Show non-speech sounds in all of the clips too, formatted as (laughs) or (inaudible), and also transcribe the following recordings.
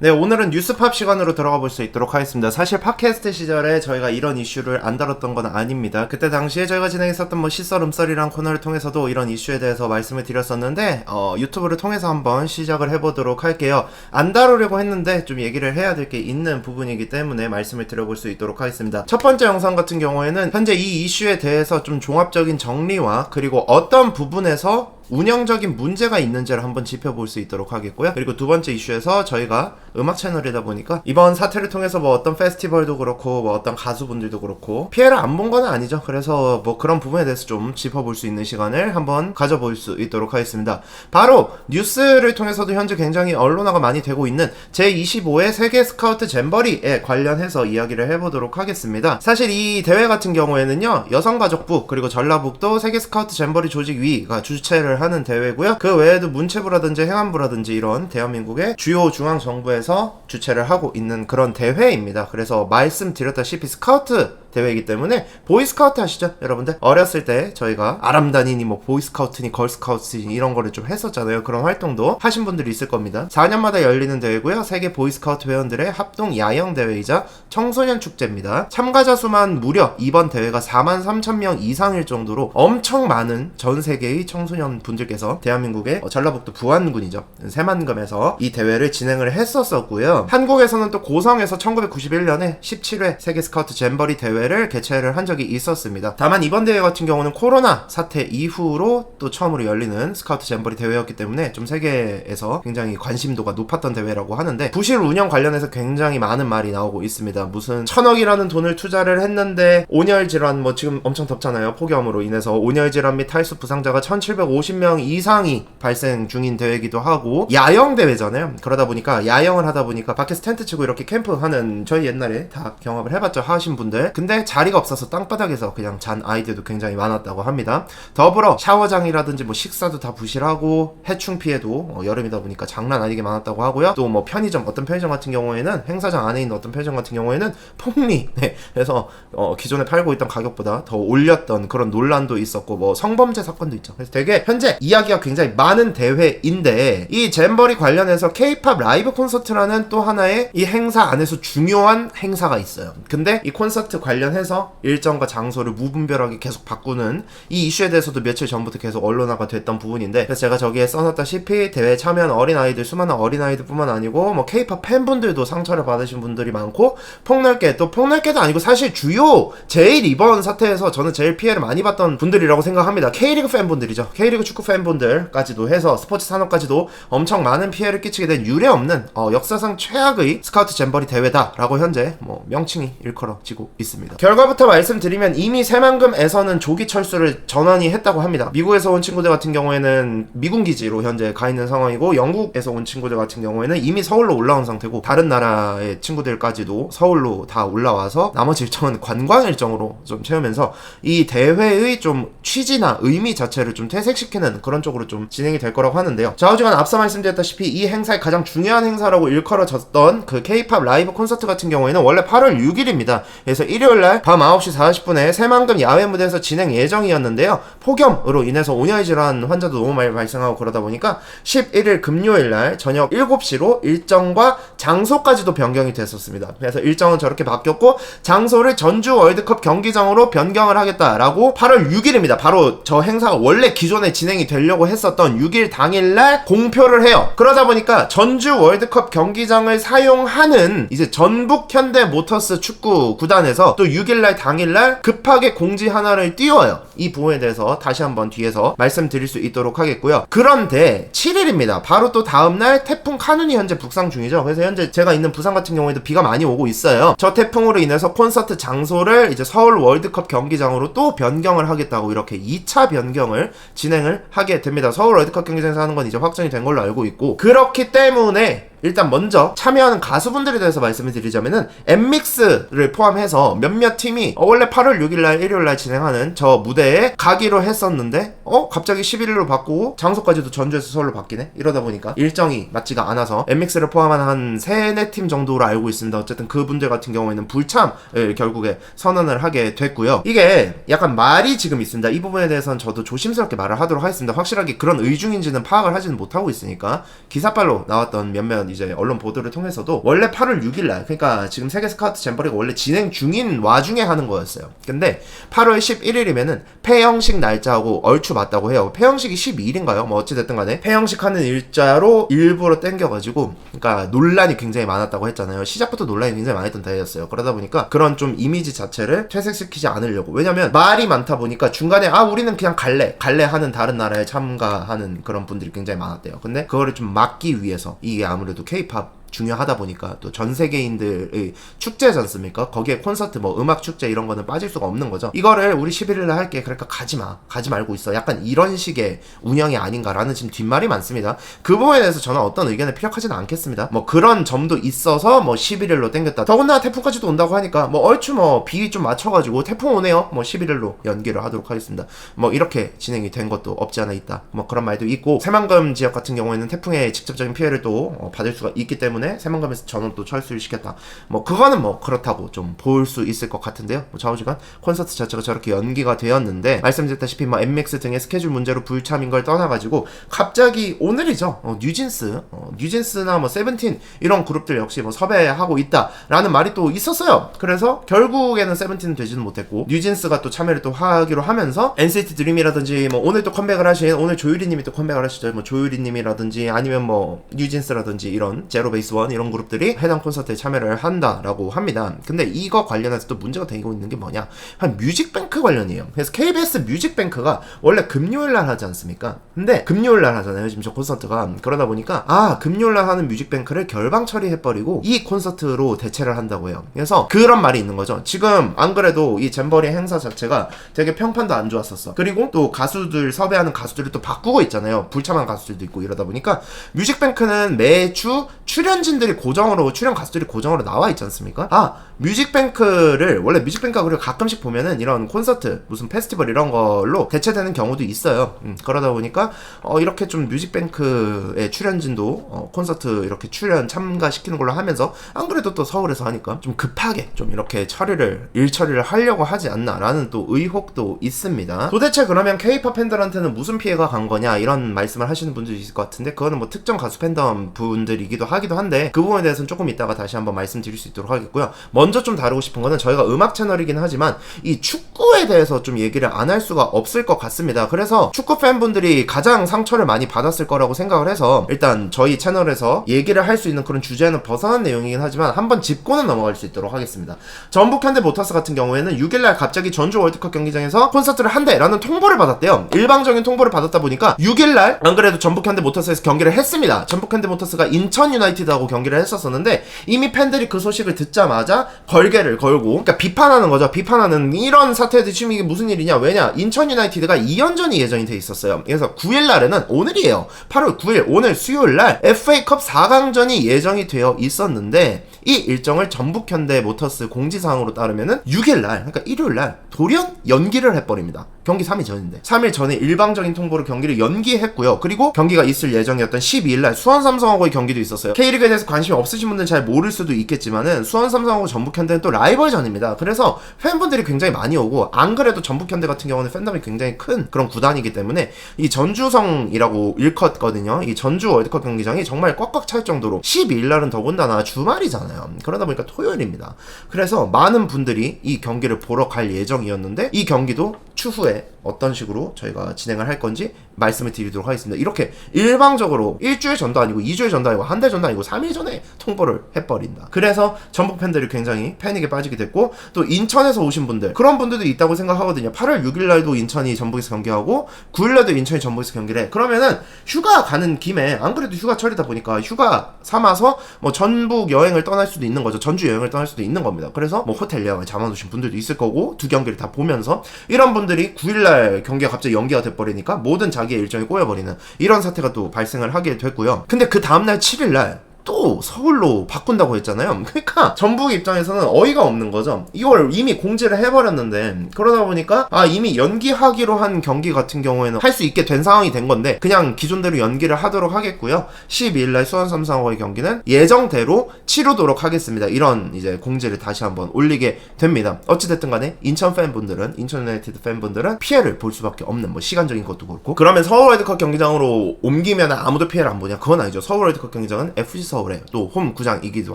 네, 오늘은 뉴스팝 시간으로 들어가 볼 수 있도록 하겠습니다. 사실 팟캐스트 시절에 저희가 이런 이슈를 안 다뤘던 건 아닙니다. 그때 당시에 저희가 진행했었던 뭐 시썰 음썰이란 코너를 통해서도 이런 이슈에 대해서 말씀을 드렸었는데, 어, 유튜브를 통해서 한번 시작을 해보도록 할게요. 안 다루려고 했는데 좀 얘기를 해야 될 게 있는 부분이기 때문에 말씀을 드려볼 수 있도록 하겠습니다. 첫 번째 영상 같은 경우에는 현재 이 이슈에 대해서 좀 종합적인 정리와 그리고 어떤 부분에서 운영적인 문제가 있는지를 한번 짚어볼 수 있도록 하겠고요. 그리고 두 번째 이슈에서 저희가 음악 채널이다 보니까 이번 사태를 통해서 뭐 어떤 페스티벌도 그렇고 뭐 어떤 가수분들도 그렇고 피해를 안 본 건 아니죠. 그래서 뭐 그런 부분에 대해서 좀 짚어볼 수 있는 시간을 한번 가져볼 수 있도록 하겠습니다. 바로 뉴스를 통해서도 현재 굉장히 언론화가 많이 되고 있는 제25회 세계 스카우트 잼버리에 관련해서 이야기를 해보도록 하겠습니다. 사실 이 대회 같은 경우에는요 여성가족부 그리고 전라북도 세계 스카우트 잼버리 조직위가 주최를 하는 대회고요. 그 외에도 문체부라든지 행안부라든지 이런 대한민국의 주요 중앙 정부에서 주최를 하고 있는 그런 대회입니다. 그래서 말씀드렸다시피 스카우트 대회이기 때문에 보이스카우트 아시죠? 여러분들 어렸을 때 저희가 아람단이니 뭐 보이스카우트니 걸스카우트니 이런 거를 좀 했었잖아요. 그런 활동도 하신 분들이 있을 겁니다. 4년마다 열리는 대회고요. 세계 보이스카우트 회원들의 합동 야영 대회이자 청소년 축제입니다. 참가자 수만 무려 이번 대회가 4만 3천 명 이상일 정도로 엄청 많은 전 세계의 청소년 분들께서 대한민국의 어, 전라북도 부안군이죠. 새만금에서 이 대회를 진행을 했었었고요. 한국에서는 또 고성에서 1991년에 17회 세계 스카우트 잼버리 대회 를 개최를 한 적이 있었습니다. 다만 이번 대회 같은 경우는 코로나 사태 이후로 또 처음으로 열리는 스카우트 잼버리 대회였기 때문에 좀 세계에서 굉장히 관심도가 높았던 대회라고 하는데 부실 운영 관련해서 굉장히 많은 말이 나오고 있습니다. 무슨 천억이라는 돈을 투자를 했는데 온열 질환 뭐 지금 엄청 덥잖아요. 폭염으로 인해서 온열 질환 및 탈수 부상자가 1,750명 이상이 발생 중인 대회이기도 하고 야영 대회잖아요. 그러다 보니까 야영을 하다 보니까 밖에서 텐트 치고 이렇게 캠프하는 저희 옛날에 다 경험을 해봤죠 하신 분들. 근데 자리가 없어서 땅바닥에서 그냥 잔 아이들도 굉장히 많았다고 합니다. 더불어 샤워장이라든지 뭐 식사도 다 부실하고 해충 피해도 어, 여름이다 보니까 장난 아니게 많았다고 하고요. 또 뭐 편의점 어떤 편의점 같은 경우에는 행사장 안에 있는 어떤 편의점 같은 경우에는 폭리 (laughs) 네, 그래서 어, 기존에 팔고 있던 가격보다 더 올렸던 그런 논란도 있었고 뭐 성범죄 사건도 있죠. 그래서 되게 현재 이야기가 굉장히 많은 대회인데 이 잼버리 관련해서 K-팝 라이브 콘서트라는 또 하나의 이 행사 안에서 중요한 행사가 있어요. 근데 이 콘서트 관련 해서 일정과 장소를 무분별하게 계속 바꾸는 이 이슈에 대해서도 며칠 전부터 계속 언론화가 됐던 부분인데 그래서 제가 저기에 써놨다시피 대회에 참여한 어린아이들 수많은 어린아이들뿐만 아니고 뭐 K-팝 팬분들도 상처를 받으신 분들이 많고 폭넓게 또 폭넓게도 아니고 사실 주요 제일 이번 사태에서 저는 제일 피해를 많이 봤던 분들이라고 생각합니다. K리그 팬분들이죠. K리그 축구 팬분들까지도 해서 스포츠 산업까지도 엄청 많은 피해를 끼치게 된 유례 없는 어, 역사상 최악의 스카우트 잼버리 대회다라고 현재 뭐 명칭이 일컬어지고 있습니다. 결과부터 말씀드리면 이미 새만금에서는 조기 철수를 전원이 했다고 합니다. 미국에서 온 친구들 같은 경우에는 미군 기지로 현재 가 있는 상황이고 영국에서 온 친구들 같은 경우에는 이미 서울로 올라온 상태고 다른 나라의 친구들까지도 서울로 다 올라와서 나머지 일정은 관광 일정으로 좀 채우면서 이 대회의 좀 취지나 의미 자체를 좀 퇴색시키는 그런 쪽으로 좀 진행이 될 거라고 하는데요. 좌우지간 앞서 말씀드렸다시피 이 행사의 가장 중요한 행사라고 일컬어졌던 그 K-팝 라이브 콘서트 같은 경우에는 원래 8월 6일입니다. 그래서 일요일 날 밤 9시 40분에 새만금 야외 무대에서 진행 예정이었는데요. 폭염으로 인해서 온열 질환 환자도 너무 많이 발생하고 그러다 보니까 11일 금요일날 저녁 7시로 일정과 장소까지도 변경이 됐었습니다. 그래서 일정은 저렇게 바뀌었고 장소를 전주 월드컵 경기장으로 변경을 하겠다라고 8월 6일입니다. 바로 저 행사가 원래 기존에 진행이 되려고 했었던 6일 당일날 공표를 해요. 그러다 보니까 전주 월드컵 경기장을 사용하는 이제 전북 현대 모터스 축구 구단에서 또 6일날 당일날 급하게 공지 하나를 띄워요. 이 부분에 대해서 다시 한번 뒤에서 말씀드릴 수 있도록 하겠고요. 그런데 7일입니다. 바로 또 다음날 태풍 카눈이 현재 북상 중이죠. 그래서 현재 제가 있는 부산 같은 경우에도 비가 많이 오고 있어요. 저 태풍으로 인해서 콘서트 장소를 이제 서울 월드컵 경기장으로 또 변경을 하겠다고 이렇게 2차 변경을 진행을 하게 됩니다. 서울 월드컵 경기장에서 하는 건 이제 확정이 된 걸로 알고 있고 그렇기 때문에 일단 먼저 참여하는 가수분들에 대해서 말씀을 드리자면은 엠믹스를 포함해서 몇몇 팀이 어, 원래 8월 6일날 일요일날 진행하는 저 무대에 가기로 했었는데 어 갑자기 11일로 바꾸고 장소까지도 전주에서 서울로 바뀌네? 이러다 보니까 일정이 맞지가 않아서 엠믹스를 포함한 한 세네 팀 정도로 알고 있습니다. 어쨌든 그분들 같은 경우에는 불참을 결국에 선언을 하게 됐고요. 이게 약간 말이 지금 있습니다. 이 부분에 대해서는 저도 조심스럽게 말을 하도록 하겠습니다. 확실하게 그런 의중인지는 파악을 하지는 못하고 있으니까 기사빨로 나왔던 몇몇 이제 언론 보도를 통해서도 원래 8월 6일 날 그러니까 지금 세계 스카우트 잼버리가 원래 진행 중인 와중에 하는 거였어요. 근데 8월 11일이면은 폐영식 날짜하고 얼추 맞다고 해요. 폐영식이 12일인가요? 뭐 어찌 됐든 간에 폐영식 하는 일자로 일부러 땡겨 가지고 그러니까 논란이 굉장히 많았다고 했잖아요. 시작부터 논란이 굉장히 많았던 대회였어요. 그러다 보니까 그런 좀 이미지 자체를 퇴색시키지 않으려고. 왜냐면 말이 많다 보니까 중간에 아 우리는 그냥 갈래 갈래 하는 다른 나라에 참가하는 그런 분들이 굉장히 많았대요. 근데 그거를 좀 막기 위해서 이게 아무래도 케이팝 중요하다 보니까 또 전 세계인들의 축제지 않습니까? 거기에 콘서트 뭐 음악 축제 이런 거는 빠질 수가 없는 거죠. 이거를 우리 11일에 할게. 그러니까 가지 마. 가지 말고 있어. 약간 이런 식의 운영이 아닌가라는 지금 뒷말이 많습니다. 그 부분에 대해서 저는 어떤 의견을 피력하지는 않겠습니다. 뭐 그런 점도 있어서 뭐 11일로 땡겼다. 더군다나 태풍까지도 온다고 하니까 뭐 얼추 뭐비좀 맞춰가지고 태풍 오네요. 뭐 11일로 연기를 하도록 하겠습니다. 뭐 이렇게 진행이 된 것도 없지 않아 있다. 뭐 그런 말도 있고 새만금 지역 같은 경우에는 태풍의 직접적인 피해를 또 어, 받을 수가 있기 때문에 새만금에서 전원 또 철수를 시켰다. 뭐 그거는 뭐 그렇다고 좀 볼 수 있을 것 같은데요. 뭐 좌우지간 콘서트 자체가 저렇게 연기가 되었는데 말씀드렸다시피 뭐 엠맥스 등의 스케줄 문제로 불참인 걸 떠나가지고 갑자기 오늘이죠. 어, 뉴진스, 어, 뉴진스나 뭐 세븐틴 이런 그룹들 역시 뭐 섭외하고 있다라는 말이 또 있었어요. 그래서 결국에는 세븐틴은 되지는 못했고 뉴진스가 또 참여를 또 하기로 하면서 NCT 드림이라든지 뭐 오늘 또 컴백을 하신 오늘 조유리님이 또 컴백을 하시죠. 뭐 조유리님이라든지 아니면 뭐 뉴진스라든지 이런 제로 베이스 원 이런 그룹들이 해당 콘서트에 참여를 한다라고 합니다. 근데 이거 관련해서 또 문제가 되고 있는 게 뭐냐? 한 뮤직뱅크 관련이에요. 그래서 KBS 뮤직뱅크가 원래 금요일 날 하지 않습니까? 근데 금요일 날 하잖아요. 지금 저 콘서트가 그러다 보니까 아 금요일 날 하는 뮤직뱅크를 결방 처리해버리고 이 콘서트로 대체를 한다고 해요. 그래서 그런 말이 있는 거죠. 지금 안 그래도 이 잼버리 행사 자체가 되게 평판도 안 좋았었어. 그리고 또 가수들 섭외하는 가수들을 또 바꾸고 있잖아요. 불참한 가수들도 있고 이러다 보니까 뮤직뱅크는 매주 출연진들이 고정으로 출연 가수들이 고정으로 나와 있지 않습니까? 아 뮤직뱅크를 원래 뮤직뱅크가 그리고 가끔씩 보면은 이런 콘서트 무슨 페스티벌 이런 걸로 대체되는 경우도 있어요. 음, 그러다 보니까 어, 이렇게 좀 뮤직뱅크의 출연진도 어, 콘서트 이렇게 출연 참가시키는 걸로 하면서 안 그래도 또 서울에서 하니까 좀 급하게 좀 이렇게 처리를 일 처리를 하려고 하지 않나라는 또 의혹도 있습니다. 도대체 그러면 K-팝 팬들한테는 무슨 피해가 간 거냐 이런 말씀을 하시는 분들이 있을 것 같은데 그거는 뭐 특정 가수 팬덤 분들이기도 하기도 한데 그 부분에 대해서는 조금 이따가 다시 한번 말씀드릴 수 있도록 하겠고요. 먼저 좀 다루고 싶은 거는 저희가 음악 채널이긴 하지만 이 축구에 대해서 좀 얘기를 안 할 수가 없을 것 같습니다. 그래서 축구 팬분들이 가장 상처를 많이 받았을 거라고 생각을 해서 일단 저희 채널에서 얘기를 할 수 있는 그런 주제는 벗어난 내용이긴 하지만 한번 짚고는 넘어갈 수 있도록 하겠습니다. 전북 현대 모터스 같은 경우에는 6일날 갑자기 전주 월드컵 경기장에서 콘서트를 한대라는 통보를 받았대요. 일방적인 통보를 받았다 보니까 6일날 안 그래도 전북 현대 모터스에서 경기를 했습니다. 전북 현대 모터스가 인천 유나이티드 하고 경기를 했었었는데 이미 팬들이 그 소식을 듣자마자 걸개를 걸고 그러니까 비판하는 거죠. 비판하는 이런 사태들 지금 이게 무슨 일이냐? 왜냐? 인천 유나이티드가 2연전이 예정이 돼 있었어요. 그래서 9일 날에는 오늘이에요. 8월 9일 오늘 수요일 날 FA컵 4강전이 예정이 되어 있었는데 이 일정을 전북 현대 모터스 공지사항으로 따르면은 6일 날 그러니까 일요일 날 돌연 연기를 해버립니다. 경기 3일 전인데 3일 전에 일방적인 통보로 경기를 연기했고요. 그리고 경기가 있을 예정이었던 12일 날 수원 삼성하고의 경기도 있었어요. K리그에 대해서 관심이 없으신 분들은 잘 모를 수도 있겠지만은 수원 삼성하고 전북 현대는 또 라이벌전입니다. 그래서 팬분들이 굉장히 많이 오고 안 그래도 전북 현대 같은 경우는 팬덤이 굉장히 큰 그런 구단이기 때문에 이 전주성이라고 일컫거든요. 이 전주 월드컵 경기장이 정말 꽉꽉 찰 정도로 12일 날은 더군다나 주말이잖아요. 그러다 보니까 토요일입니다. 그래서 많은 분들이 이 경기를 보러 갈 예정이었는데 이 경기도 추후에 어떤 식으로 저희가 진행을 할 건지 말씀을 드리도록 하겠습니다. 이렇게 일방적으로 일주일 전도 아니고 2주일 전도 아니고 한 달 전도 아니고 3일 전에 통보를 해버린다. 그래서 전북 팬들이 굉장히 패닉에 빠지게 됐고 또 인천에서 오신 분들 그런 분들도 있다고 생각하거든요. 8월 6일 날도 인천이 전북에서 경기하고 9일 날도 인천이 전북에서 경기를 해. 그러면은 휴가 가는 김에 안 그래도 휴가철이다 보니까 휴가 삼아서 뭐 전북 여행을 떠날 수도 있는 거죠. 전주 여행을 떠날 수도 있는 겁니다. 그래서 뭐 호텔 예약을 잡아놓으신 분들도 있을 거고 두 경기를 다 보면서 이런 분들이 9일 날 경기가 갑자기 연기가 돼버리니까 모든 자기의 일정이 꼬여버리는 이런 사태가 또 발생을 하게 됐고요. 근데 그 다음날 7일날 또 서울로 바꾼다고 했잖아요. 그러니까 전북 입장에서는 어이가 없는 거죠. 이걸 이미 공지를 해버렸는데 그러다 보니까 아 이미 연기하기로 한 경기 같은 경우에는 할 수 있게 된 상황이 된 건데 그냥 기존대로 연기를 하도록 하겠고요. 12일날 수원 삼성과의 경기는 예정대로 치르도록 하겠습니다. 이런 이제 공지를 다시 한번 올리게 됩니다. 어찌됐든 간에 인천 팬분들은 인천 유나이티드 팬분들은 피해를 볼 수밖에 없는 뭐 시간적인 것도 그렇고 그러면 서울 월드컵 경기장으로 옮기면 아무도 피해를 안 보냐? 그건 아니죠. 서울 월드컵 경기장은 FC 서울의 또 홈 구장이기도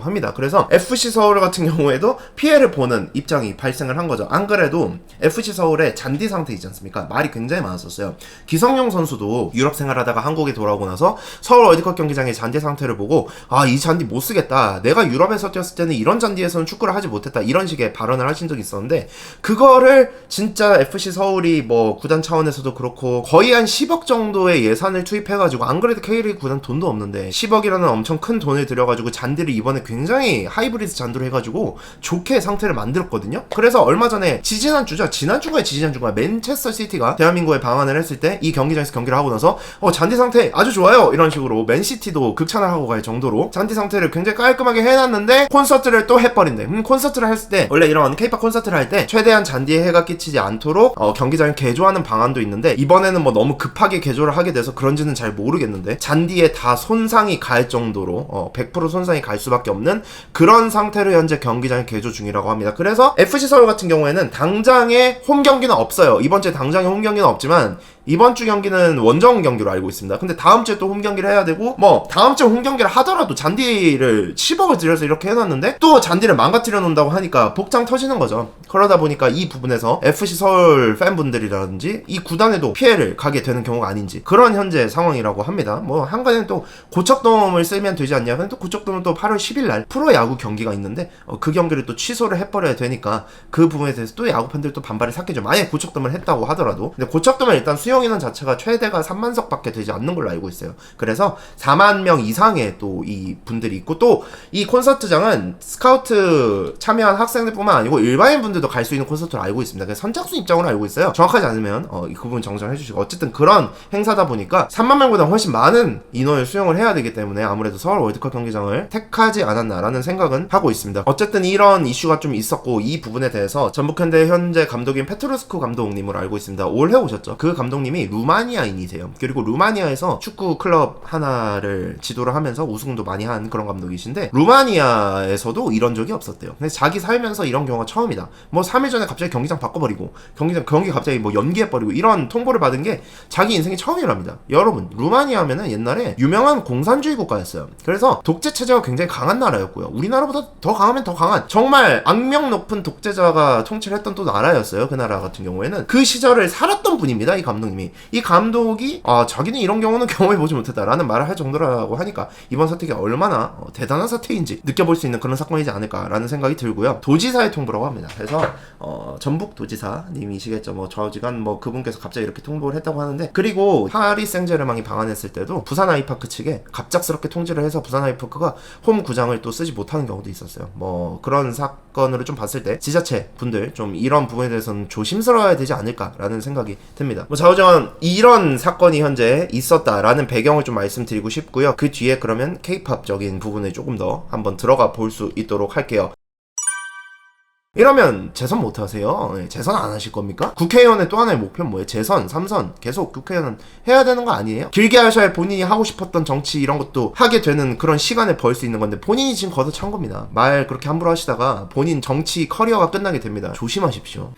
합니다. 그래서 FC 서울 같은 경우에도 피해를 보는 입장이 발생을 한 거죠. 안 그래도 FC 서울의 잔디 상태 있지 않습니까? 말이 굉장히 많았었어요. 기성용 선수도 유럽 생활하다가 한국에 돌아오고 나서 서울 월드컵 경기장의 잔디 상태를 보고 아 이 잔디 못 쓰겠다. 내가 유럽에서 뛰었을 때는 이런 잔디에서는 축구를 하지 못했다. 이런 식의 발언을 하신 적이 있었는데 그거를 진짜 FC 서울이 뭐 구단 차원에서도 그렇고 거의 한 10억 정도의 예산을 투입해가지고 안 그래도 K리그 구단 돈도 없는데 10억이라는 엄청 큰 돈을 들여가지고 잔디를 이번에 굉장히 하이브리드 잔디로 해가지고 좋게 상태를 만들었거든요. 그래서 얼마 전에 지지난 주죠. 지난 주가 지지난 주가 맨체스터 시티가 대한민국에 방한을 했을 때 이 경기장에서 경기를 하고 나서 어 잔디 상태 아주 좋아요 이런 식으로 맨시티도 극찬을 하고 갈 정도로 잔디 상태를 굉장히 깔끔하게 해놨는데 콘서트를 또 해버린대. 음, 콘서트를 했을 때 원래 이런 케이팝 콘서트를 할 때 최대한 잔디에 해가 끼치지 않도록 어, 경기장을 개조하는 방안도 있는데 이번에는 뭐 너무 급하게 개조를 하게 돼서 그런지는 잘 모르겠는데 잔디에 다 손상이 갈 정도로 어, 100% 손상이 갈 수밖에 없는 그런 상태로 현재 경기장 개조 중이라고 합니다. 그래서 FC 서울 같은 경우에는 당장에 홈 경기는 없어요. 이번 주에 당장에 홈 경기는 없지만 이번 주 경기는 원정 경기로 알고 있습니다. 근데 다음 주에 또 홈 경기를 해야 되고 뭐 다음 주에 홈 경기를 하더라도 잔디를 10억을 들여서 이렇게 해놨는데 또 잔디를 망가뜨려 놓는다고 하니까 복장 터지는 거죠. 그러다 보니까 이 부분에서 FC 서울 팬분들이라든지 이 구단에도 피해를 가게 되는 경우가 아닌지 그런 현재 상황이라고 합니다. 뭐 한가지는 또 고척돔을 쓰면 되지 않냐? 근데 또 고척돔은 또 8월 10일 날 프로 야구 경기가 있는데 어, 그 경기를 또 취소를 해버려야 되니까 그 부분에 대해서 또 야구 팬들 또 반발을 샀겠죠. 만약에 고척돔을 했다고 하더라도 근데 고척돔은 일단 수용 인원 자체가 최대가 3만 석밖에 되지 않는 걸로 알고 있어요. 그래서 4만 명 이상의 또 이 분들이 있고 또 이 콘서트장은 스카우트 참여한 학생들뿐만 아니고 일반인 분들도 갈 수 있는 콘서트로 알고 있습니다. 그래서 선착순 입장으로 알고 있어요. 정확하지 않으면 어, 이 부분 정정해 주시고 어쨌든 그런 행사다 보니까 3만 명보다 훨씬 많은 인원을 수용을 해야 되기 때문에 아무래도 서울 월드컵 경기장을 택하지 않았나라는 생각은 하고 있습니다. 어쨌든 이런 이슈가 좀 있었고 이 부분에 대해서 전북현대 현재 감독인 페트로스코 감독님으로 알고 있습니다. 올해 오셨죠. 그 감독 님이 루마니아인이세요. 그리고 루마니아에서 축구 클럽 하나를 지도를 하면서 우승도 많이 한 그런 감독이신데 루마니아에서도 이런 적이 없었대요. 근데 자기 살면서 이런 경우가 처음이다. 뭐 3일 전에 갑자기 경기장 바꿔버리고 경기장 경기 갑자기 뭐 연기해버리고 이런 통보를 받은 게 자기 인생이 처음이랍니다. 여러분 루마니아 하면은 옛날에 유명한 공산주의 국가였어요. 그래서 독재 체제가 굉장히 강한 나라였고요. 우리나라보다 더 강하면 더 강한 정말 악명 높은 독재자가 통치를 했던 또 나라였어요. 그 나라 같은 경우에는 그 시절을 살았던 분입니다. 이 감독 님이 이 감독이 아 자기는 이런 경우는 경험해 보지 못했다라는 말을 할 정도라고 하니까 이번 사태가 얼마나 어, 대단한 사태인지 느껴볼 수 있는 그런 사건이지 않을까라는 생각이 들고요. 도지사의 통보라고 합니다. 그래서 어, 전북 도지사님이시겠죠. 뭐 좌우지간 뭐 그분께서 갑자기 이렇게 통보를 했다고 하는데 그리고 파리 생제르맹이 방한했을 때도 부산 아이파크 측에 갑작스럽게 통지를 해서 부산 아이파크가 홈 구장을 또 쓰지 못하는 경우도 있었어요. 뭐 그런 사 건으로 좀 봤을 때 지자체 분들 좀 이런 부분에 대해서는 조심스러워야 되지 않을까라는 생각이 듭니다. 뭐 좌우지간 이런 사건이 현재 있었다라는 배경을 좀 말씀드리고 싶고요. 그 뒤에 그러면 케이팝적인 부분에 조금 더 한번 들어가 볼 수 있도록 할게요. 이러면 재선 못 하세요. 예, 재선 안 하실 겁니까? 국회의원의 또 하나의 목표는 뭐예요? 재선, 삼선 계속 국회의원은 해야 되는 거 아니에요? 길게 하셔야 본인이 하고 싶었던 정치 이런 것도 하게 되는 그런 시간을 벌 수 있는 건데 본인이 지금 걷어찬 겁니다. 말 그렇게 함부로 하시다가 본인 정치 커리어가 끝나게 됩니다. 조심하십시오.